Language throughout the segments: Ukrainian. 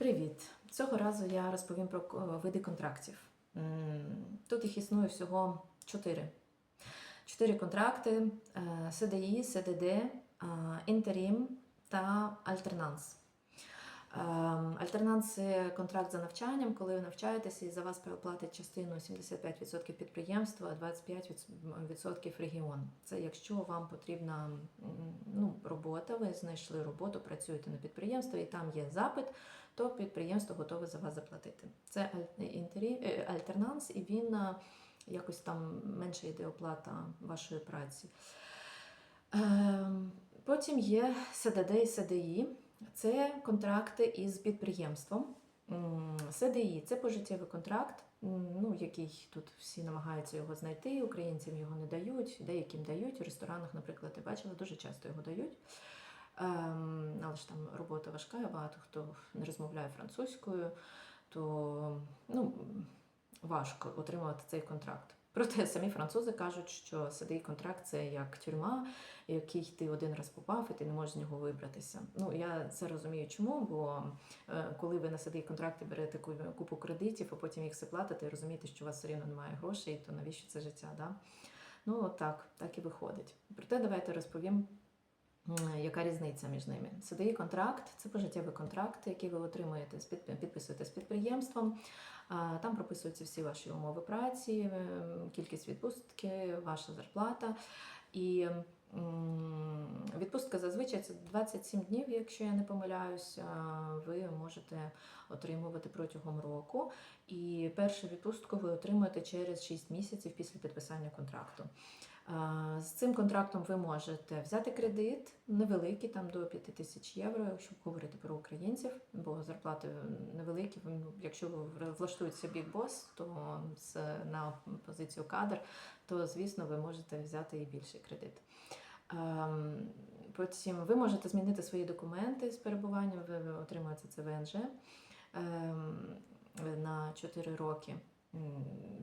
Привіт! Цього разу я розповім про види контрактів. Тут їх існує всього чотири. Чотири контракти: е, СДІ, СДД, е, інтерім та альтернанс. Ем, Альтернанс це контракт за навчанням, коли ви навчаєтеся і за вас платить частину 75% підприємства, а 25% регіон. Це якщо вам потрібна ну, робота, ви знайшли роботу, працюєте на підприємстві і там є запит, то підприємство готове за вас заплатити. Це інтері- е, альтернанс, і він е, якось там менше йде оплата вашої праці. Ем, Потім є СДД і СДІ. Це контракти із підприємством. СДІ це пожиттєвий контракт, ну, який тут всі намагаються його знайти, українцям його не дають, деяким дають. У ресторанах, наприклад, я бачила, дуже часто його дають. Ем, але ж там робота важка, багато хто не розмовляє французькою, то ну, важко отримувати цей контракт. Проте самі французи кажуть, що сидий контракт це як тюрма, який ти один раз попав, і ти не можеш з нього вибратися. Ну я це розумію, чому, бо е, коли ви на сидий контракт берете купу кредитів, а потім їх все платите, і розумієте, що у вас все рівно немає грошей, то навіщо це життя? Да? Ну так, так і виходить. Проте давайте розповім. М, Яка різниця між ними? СДІ контракт це пожиттєвий контракт, який ви отримуєте з під, підписуєте з підприємством. Там прописуються всі ваші умови праці, е, кількість відпустки, ваша зарплата. І відпустка зазвичай це 27 днів, якщо я не помиляюсь, ви можете отримувати протягом року. І першу відпустку ви отримуєте через 6 місяців після підписання контракту. З цим контрактом ви можете взяти кредит невеликий, там до 5 тисяч євро, якщо говорити про українців, бо зарплати невеликі. Якщо ви влаштуєте Big Boss, то на позицію кадр, то звісно ви можете взяти і більший кредит. Ем, Потім ви можете змінити свої документи з перебуванням, ви ви отримуєте це ВНЖ ем, на 4 роки.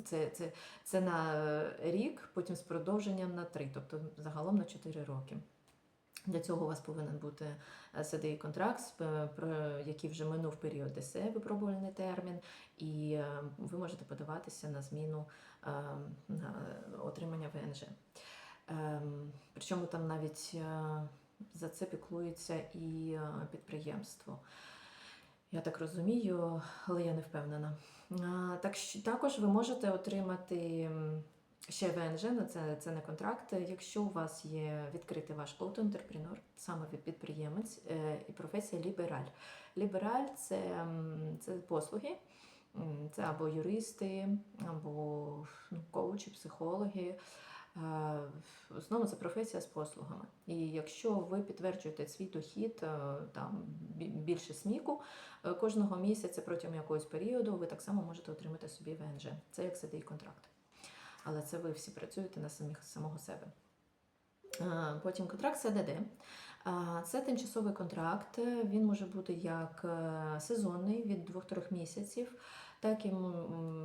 Це, це, це на рік, потім з продовженням на 3, тобто загалом на 4 роки. Для цього у вас повинен бути СДІ контракт, про який вже минув період ДСЕ, випробувальний термін, і е, ви можете подаватися на зміну е, на отримання ВНЖ. Ем, Причому там навіть е, за це піклується і е, підприємство. Я так розумію, але я не впевнена. Так, також ви можете отримати ще ВНЖ, ну, це, це не контракт, якщо у вас є відкритий ваш аутоентерпренер, саме підприємець е, і професія лібераль. Лібераль це, це послуги, це або юристи, або ну, коучі, психологи. Е, В основному це професія з послугами. І якщо ви підтверджуєте свій дохід е, там більше сміку е, кожного місяця протягом якогось періоду, ви так само можете отримати собі ВНЖ. Це як сидий контракт. Але це ви всі працюєте на самих самого себе. Е, Потім контракт СДД. Е, Це тимчасовий контракт. Він може бути як е, сезонний від 2-3 місяців, так і,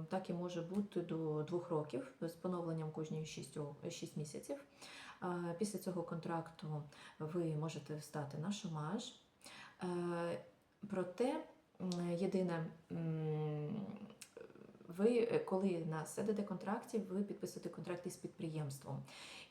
так і може бути до 2 років з поновленням кожні 6, 6 місяців. Після цього контракту ви можете стати на шомаж. Е, Проте єдине, ви е, коли на СДД контракті ви підписуєте контракт із підприємством,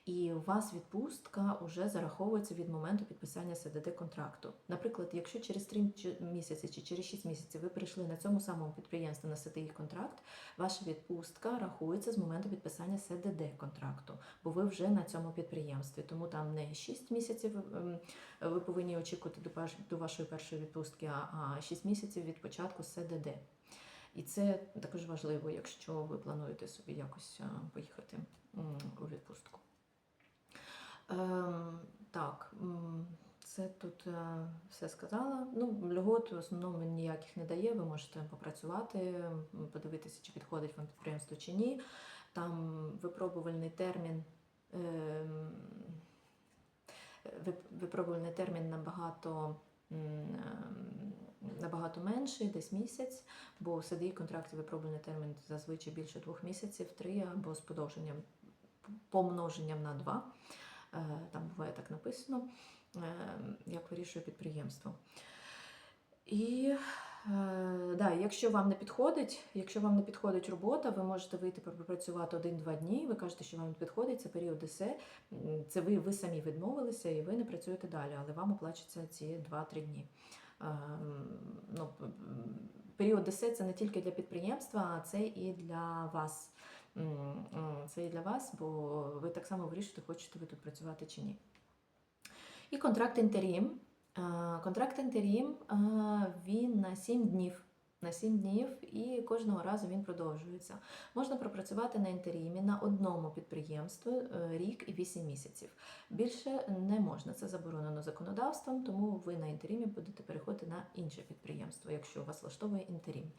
і у вас відпустка вже зараховується від моменту підписання СДД контракту. Наприклад, якщо через 3 місяці чи через 6 місяців ви прийшли на цьому самому підприємстві на СДІ контракт, ваша відпустка рахується з моменту підписання СДД контракту, бо ви вже на цьому підприємстві. Тому там не 6 місяців ем, ви повинні очікувати до, вашої першої відпустки, а 6 місяців від початку СДД. І це також важливо, якщо ви плануєте собі якось поїхати у відпустку. Ем, так, це тут е, все сказала. Ну, льгот в основному ніяких не дає. Ви можете попрацювати, подивитися, чи підходить вам підприємство чи ні. Там випробувальний термін. ем, Випробувальний термін набагато, ем, набагато менший, десь місяць, бо у СДІ контракті випробувальний термін зазвичай більше двох місяців, три або з подовженням помноженням на два. Е, Там буває так написано, е, як вирішує підприємство. І Е, да, якщо вам не підходить, якщо вам не підходить робота, ви можете вийти пропрацювати один-два дні. Ви кажете, що вам не підходить, це період ДСЕ. Це ви, ви самі відмовилися і ви не працюєте далі, але вам оплачуються ці 2-3 дні. Ем, Ну, період ДС це не тільки для підприємства, а це і для вас. Це і для вас, бо ви так само вирішите, хочете ви тут працювати чи ні. І контракт інтерім. Е, Контракт інтерім е, він на 7 днів. На 7 днів і кожного разу він продовжується. Можна пропрацювати на інтерімі на одному підприємстві е, рік і 8 місяців. Більше не можна, це заборонено законодавством, тому ви на інтерімі будете переходити на інше підприємство, якщо вас влаштовує інтерім.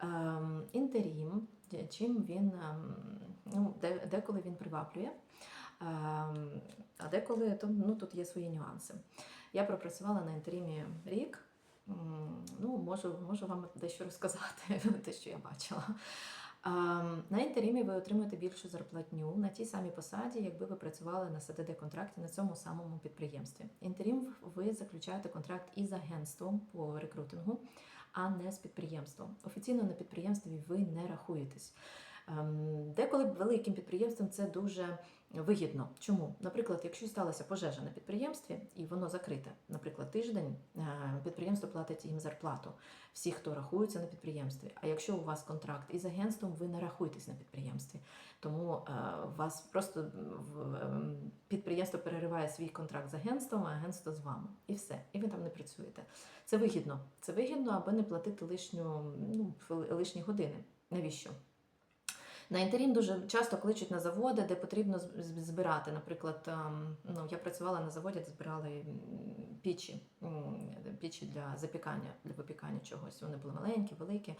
Ем, Інтерім, е, чим він ем, ну, деколи він приваблює, ем, а деколи ну, тут є свої нюанси. Я пропрацювала на інтерімі рік. Ну, можу, можу вам дещо розказати, те, що я бачила. Ем, На інтерімі ви отримуєте більшу зарплатню на тій самій посаді, якби ви працювали на СДД-контракті на цьому самому підприємстві. Інтерім ви заключаєте контракт із агентством по рекрутингу, а не з підприємством. Офіційно на підприємстві ви не рахуєтесь. Ем, Деколи великим підприємствам це дуже вигідно. Чому? Наприклад, якщо сталася пожежа на підприємстві і воно закрите, наприклад, тиждень, е, підприємство платить їм зарплату. Всі, хто рахується на підприємстві. А якщо у вас контракт із агентством, ви не рахуєтесь на підприємстві. Тому е, вас просто ем, підприємство перериває свій контракт з агентством, а агентство з вами. І все. І ви там не працюєте. Це вигідно. Це вигідно, аби не платити лишню, ну, лишні години. Навіщо? На інтерім дуже часто кличуть на заводи, де потрібно збирати. Наприклад, ем, ну, я працювала на заводі, де збирали пічі, пічі для запікання, для випікання чогось. Вони були маленькі, великі.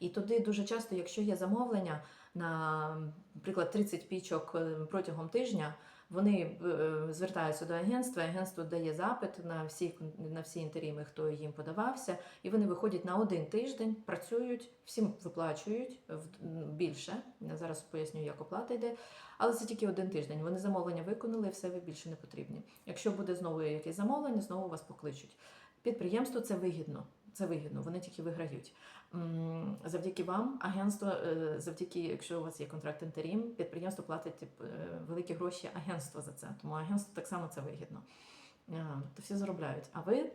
І туди дуже часто, якщо є замовлення на, наприклад, 30 пічок е, протягом тижня, вони е, звертаються до агентства, агентство дає запит на всі, на всі інтеріми, хто їм подавався, і вони виходять на один тиждень, працюють, всім виплачують більше. Я зараз поясню, як оплата йде. Але це тільки один тиждень. Вони замовлення виконали, все ви більше не потрібні. Якщо буде знову якесь замовлення, знову вас покличуть. Підприємству це вигідно. Це вигідно, вони тільки виграють. Завдяки вам, агентство, е, завдяки, якщо у вас є контракт інтерім, підприємство платить е, великі гроші агентство за це. Тому агентству так само це вигідно. Е, То всі заробляють. А ви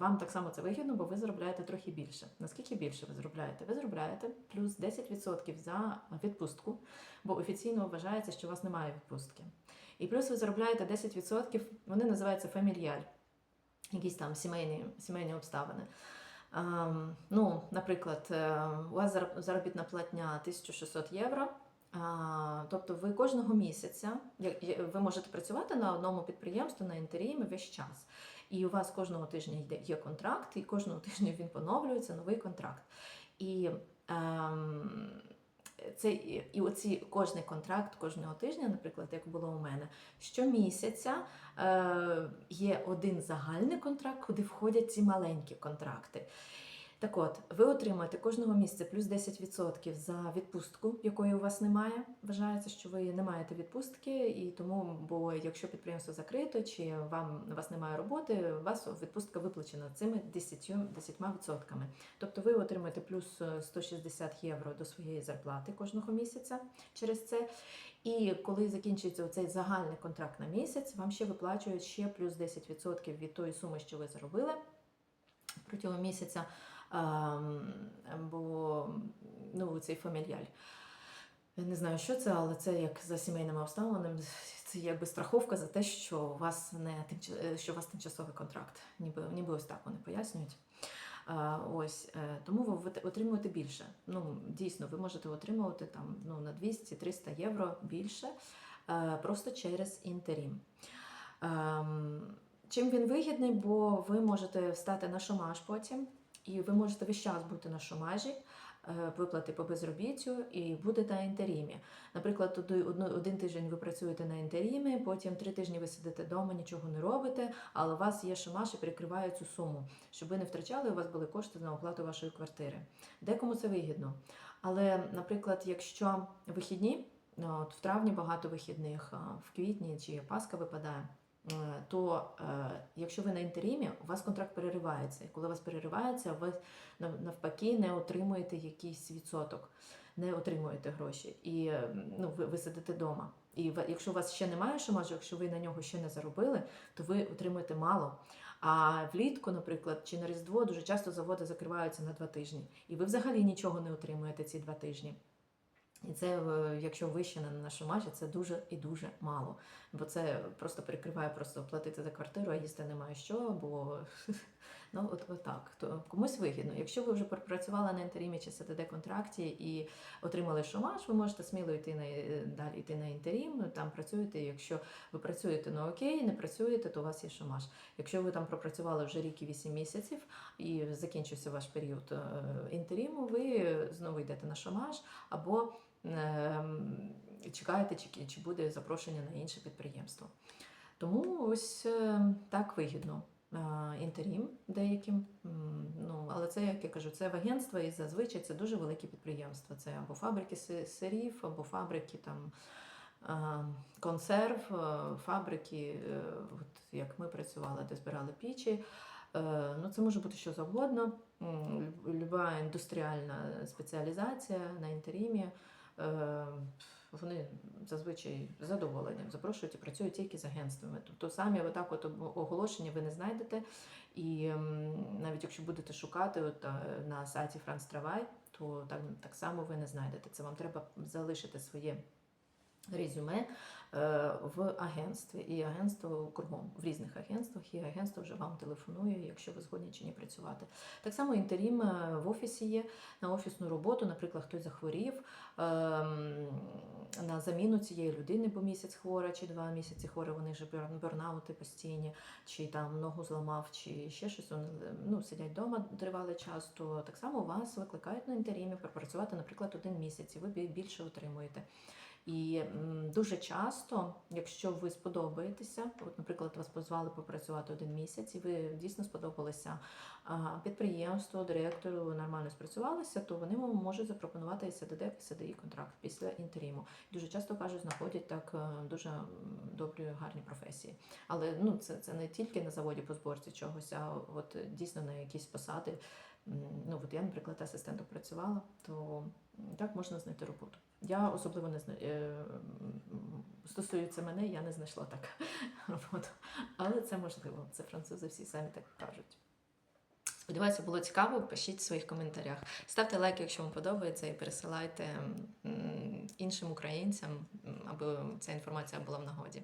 вам так само це вигідно, бо ви заробляєте трохи більше. Наскільки більше ви заробляєте? Ви заробляєте плюс 10% за відпустку, бо офіційно вважається, що у вас немає відпустки. І плюс ви заробляєте 10%, вони називаються фамільяль, якісь там сімейні, сімейні обставини. Ем, ну, наприклад, е, у вас зароб- заробітна платня 1600 євро. Тобто ви кожного місяця ви можете працювати на одному підприємстві на інтерімі весь час. І у вас кожного тижня є контракт, і кожного тижня він поновлюється, новий контракт. І ем, це і оці кожний контракт кожного тижня, наприклад, як було у мене, щомісяця е, є один загальний контракт, куди входять ці маленькі контракти. Так от, ви отримаєте кожного місяця плюс 10% за відпустку, якої у вас немає. Вважається, що ви не маєте відпустки, і тому, бо якщо підприємство закрито чи вам у вас немає роботи, у вас відпустка виплачена цими 10%. 10%. Тобто ви отримаєте плюс е, 160 євро до своєї зарплати кожного місяця через це. І коли закінчується цей загальний контракт на місяць, вам ще виплачують ще плюс 10% від тої суми, що ви заробили протягом місяця. Бо ну, цей фамільяль. Я не знаю, що це, але це як за сімейними обставинами. Це якби страховка за те, що у вас не е, що у вас тимчасовий контракт. Ніби, ніби ось так вони пояснюють. Ось е, тому ви отримуєте більше. Ну дійсно, ви можете отримувати там ну на 200-300 євро більше е, просто через інтерім. Ем, Чим він вигідний, бо ви можете встати на шомаж потім, і ви можете весь час бути на шомажі, е, виплати по безробіттю і будете на інтерімі. Наприклад, туди один тиждень ви працюєте на інтерімі, потім три тижні ви сидите вдома, нічого не робите, але у вас є шомаж і перекриває цю суму, щоб ви не втрачали, у вас були кошти на оплату вашої квартири. Декому це вигідно. Але, наприклад, якщо вихідні, ну, от в травні багато вихідних, в квітні чи Пасха випадає. Е, то е, якщо ви на інтерімі, у вас контракт переривається. І коли у вас переривається, ви навпаки не отримуєте якийсь відсоток, не отримуєте гроші. І ну, ви, ви сидите вдома. І якщо у вас ще немає шомажу, якщо ви на нього ще не заробили, то ви отримуєте мало. А влітку, наприклад, чи на Різдво дуже часто заводи закриваються на два тижні, і ви взагалі нічого не отримуєте ці два тижні. І це, е, якщо ви ще не на шомажі, це дуже і дуже мало. Бо це просто перекриває просто платити за квартиру, а їсти немає що, бо ну от, от так. То комусь вигідно. Якщо ви вже пропрацювали на інтерімі чи СТД контракті і отримали шомаж, ви можете сміло йти на е, далі йти на інтерім. Там працюєте. Якщо ви працюєте, ну окей, не працюєте, то у вас є шомаж. Якщо ви там пропрацювали вже рік і 8 місяців і закінчився ваш період е, інтеріму, ви знову йдете на шомаж або чекаєте, чи, чи буде запрошення на інше підприємство. Тому ось е, так вигідно. е, Інтерім деяким, ну але це, як я кажу, це в агентства і зазвичай це дуже великі підприємства. Це або фабрики сирів, або фабрики там е, консерв, фабрики, от як ми працювали, де збирали пічі. Ну, це може бути що завгодно. Люба індустріальна спеціалізація на інтерімі. Е, Вони зазвичай задоволенням запрошують і працюють тільки з агентствами. Тобто самі отак от оголошення ви не знайдете. І навіть якщо будете шукати от, е, на сайті Франс Травай, то так, так само ви не знайдете. Це вам треба залишити своє резюме е, в агентстві. І агентство кругом в різних агентствах, і агентство вже вам телефонує, якщо ви згодні чи ні працювати. Так само інтерім е, в офісі є на офісну роботу, наприклад, хтось захворів ем, на заміну цієї людини, бо місяць хвора чи два місяці хвора, вони бер- бернаути постійні, чи там ногу зламав, чи ще щось. Вони ну, сидять вдома тривалий час, то так само вас викликають на інтерімі пропрацювати, наприклад, один місяць, і ви більше отримуєте. І дуже часто, якщо ви сподобаєтеся, от, наприклад, вас позвали попрацювати один місяць, і ви дійсно сподобалися підприємству, директору, нормально спрацювалися, то вони вам можуть запропонувати СДД, СДІ контракт після інтеріму. Дуже часто кажуть, знаходять так е, дуже добрі, гарні професії. Але ну, це, це не тільки на заводі по зборці чогось, а от дійсно на якісь посади. Ну, от я, наприклад, асистентом працювала, то так можна знайти роботу. Я особливо не знаю. Стосується мене, я не знайшла так роботу. Але це можливо. Це французи всі самі так кажуть. Сподіваюся, було цікаво. Пишіть в своїх коментарях. Ставте лайк, якщо вам подобається, і пересилайте іншим українцям, аби ця інформація була в нагоді.